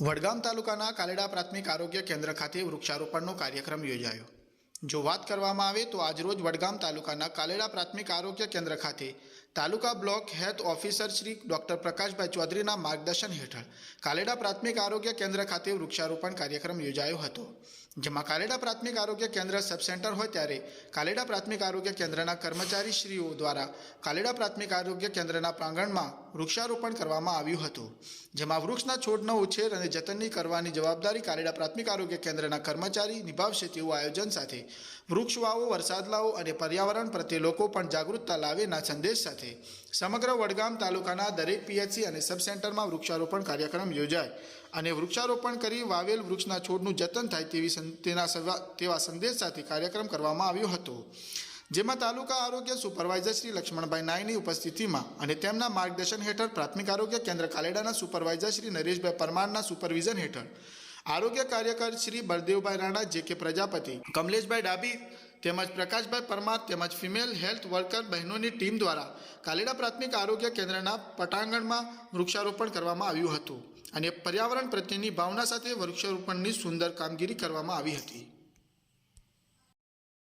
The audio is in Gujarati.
વડગામ તાલુકાના કાલેડા પ્રાથમિક આરોગ્ય કેન્દ્ર ખાતે વૃક્ષારોપણનો કાર્યક્રમ યોજાયો. જો વાત કરવામાં આવે તો આજરોજ વડગામ તાલુકાના કાલેડા પ્રાથમિક આરોગ્ય કેન્દ્ર ખાતે taluka block health officer Shri doctor Prakashbhai ચૌધરીના માર્ગદર્શન હેઠળ કાલેડા પ્રાથમિક આરોગ્ય કેન્દ્ર ખાતે વૃક્ષારોપણ કાર્યક્રમ યોજાયો હતો. જેમાં કાલેડા પ્રાથમિક આરોગ્ય કેન્દ્ર સબ સેન્ટર હોય ત્યારે કાલેડા પ્રાથમિક આરોગ્ય કેન્દ્રના કર્મચારીશ્રીઓ દ્વારા કાલેડા પ્રાથમિક આરોગ્ય કેન્દ્રના પ્રાંગણમાં વૃક્ષારોપણ કરવામાં આવ્યું હતું. જેમાં વૃક્ષના છોડનો ઉછેર અને જતનની કરવાની જવાબદારી કાલેડા પ્રાથમિક આરોગ્ય કેન્દ્રના કર્મચારી નિભાવશે તેવું આયોજન સાથે વૃક્ષ વાવો વરસાદ લાવો અને પર્યાવરણ પ્રત્યે લોકો પણ જાગૃતતા લાવેના સંદેશ સાથે સમગ્ર વડગામ તાલુકાના દરેક પીએચસી અને સબ સેન્ટરમાં વૃક્ષારોપણ કાર્યક્રમ યોજાય અને વૃક્ષારોપણ કરી વાવેલ વૃક્ષના છોડનું જતન થાય તેવી તેના તેવા સંદેશ સાથે કાર્યક્રમ કરવામાં આવ્યો હતો. જેમાં તાલુકા આરોગ્ય સુપરવાઇઝર શ્રી લક્ષ્મણભાઈ નાયની ઉપસ્થિતિમાં અને તેમના માર્ગદર્શન હેઠળ પ્રાથમિક આરોગ્ય કેન્દ્ર કાલેડાના સુપરવાઇઝર શ્રી નરેશભાઈ પરમારના સુપરવિઝન હેઠળ આરોગ્ય કાર્યકર શ્રી બળદેવભાઈ રાણા, જે કે પ્રજાપતિ કમલેશભાઈ ડાબી તેમજ પ્રકાશભાઈ પરમાર તેમજ ફિમેલ હેલ્થ વર્કર બહેનોની ટીમ દ્વારા કાલેડા પ્રાથમિક આરોગ્ય કેન્દ્રના પટાંગણમાં વૃક્ષારોપણ કરવામાં આવ્યું હતું. અને પર્યાવરણ પ્રત્યેની ભાવના સાથે વૃક્ષારોપણની સુંદર કામગીરી કરવામાં આવી હતી.